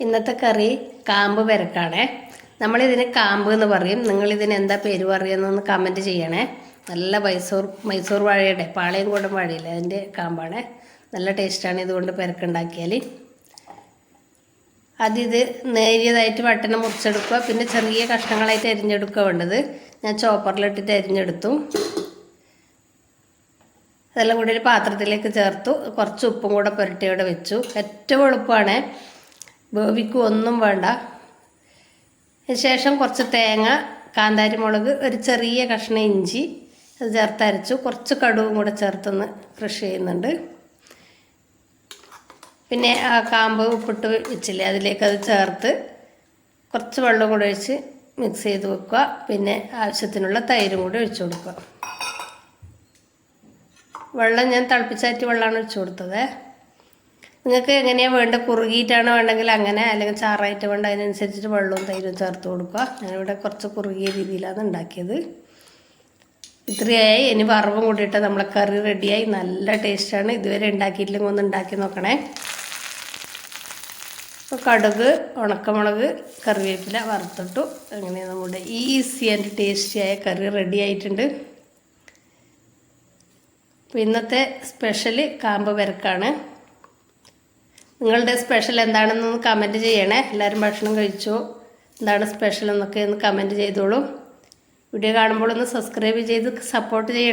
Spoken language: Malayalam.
ഇന്നത്തെ കറി കാമ്പ് പെരക്കാണേ. നമ്മളിതിന് കാമ്പ് എന്ന് പറയും. നിങ്ങളിതിന് എന്താ പേര് പറയുന്നതെന്ന് കമന്റ് ചെയ്യണേ. നല്ല മൈസൂർ മൈസൂർ വാഴയുടെ പാളയം കൂടം വാഴയില്ല? അതിന്റെ കാമ്പാണ്. നല്ല ടേസ്റ്റാണ് ഇതുകൊണ്ട് പെരക്കുണ്ടാക്കിയാൽ അതിത് നേരിയതായിട്ട് വട്ടനെ മുറിച്ചെടുക്കുക. പിന്നെ ചെറിയ കഷ്ണങ്ങളായിട്ട് അരിഞ്ഞെടുക്കുക വേണ്ടത്. ഞാൻ ചോപ്പറിലിട്ടിട്ട് അരിഞ്ഞെടുത്തു. അതെല്ലാം കൂടി ഒരു പാത്രത്തിലേക്ക് ചേർത്തു. കുറച്ച് ഉപ്പും കൂടെ പുരട്ടിയോടെ വെച്ചു. ഏറ്റവും എളുപ്പമാണ് വേവിക്കും ഒന്നും വേണ്ട. ശേഷം കുറച്ച് തേങ്ങ കാന്താരി മുളക് ഒരു ചെറിയ കഷ്ണം ഇഞ്ചി അത് ചേർത്തരച്ചു കുറച്ച് കടുവും കൂടെ ചേർത്തൊന്ന് കൃഷി ചെയ്യുന്നുണ്ട്. പിന്നെ ആ കാമ്പ് ഉപ്പിട്ട് വെച്ചില്ലേ അതിലേക്ക് അത് ചേർത്ത് കുറച്ച് വെള്ളം കൂടെ ഒഴിച്ച് മിക്സ് ചെയ്ത് വെക്കുക. പിന്നെ ആവശ്യത്തിനുള്ള തൈരും കൂടെ ഒഴിച്ചു കൊടുക്കുക. വെള്ളം ഞാൻ തിളപ്പിച്ചാറ്റി വെള്ളമാണ് ഒഴിച്ചു കൊടുത്തത്. നിങ്ങൾക്ക് എങ്ങനെയാണ് വേണ്ട കുറുകിയിട്ടാണ് വേണ്ടെങ്കിൽ അങ്ങനെ അല്ലെങ്കിൽ ചാറായിട്ട് വേണ്ട അതിനനുസരിച്ചിട്ട് വെള്ളവും തൈരും ചേർത്ത് കൊടുക്കുക. ഞാനിവിടെ കുറച്ച് കുറുകിയ രീതിയിലാണ് ഉണ്ടാക്കിയത്. ഇത്രയായി. ഇനി വറവും കൂടിയിട്ട് നമ്മളെ കറി റെഡിയായി. നല്ല ടേസ്റ്റാണ്. ഇതുവരെ ഉണ്ടാക്കിയിട്ടില്ലെങ്കിൽ ഒന്ന് ഉണ്ടാക്കി നോക്കണേ. അപ്പോൾ കടുക് ഉണക്കമുളക് കറിവേപ്പില വറുത്തിട്ടു. അങ്ങനെ നമ്മുടെ ഈസി ആൻഡ് ടേസ്റ്റിയായ കറി റെഡി ആയിട്ടുണ്ട്. ഇന്നത്തെ സ്പെഷ്യൽ കാമ്പ് പെരക്കാണ്. നിങ്ങളുടെ സ്പെഷ്യൽ എന്താണെന്നൊന്ന് കമന്റ് ചെയ്യണേ. എല്ലാവരും ഭക്ഷണം കഴിച്ചോ? എന്താണ് സ്പെഷ്യൽ എന്നൊക്കെ ഒന്ന് കമന്റ് ചെയ്തോളൂ. വീഡിയോ കാണുമ്പോൾ ഒന്ന് സബ്സ്ക്രൈബ് ചെയ്ത് സപ്പോർട്ട് ചെയ്യണേ.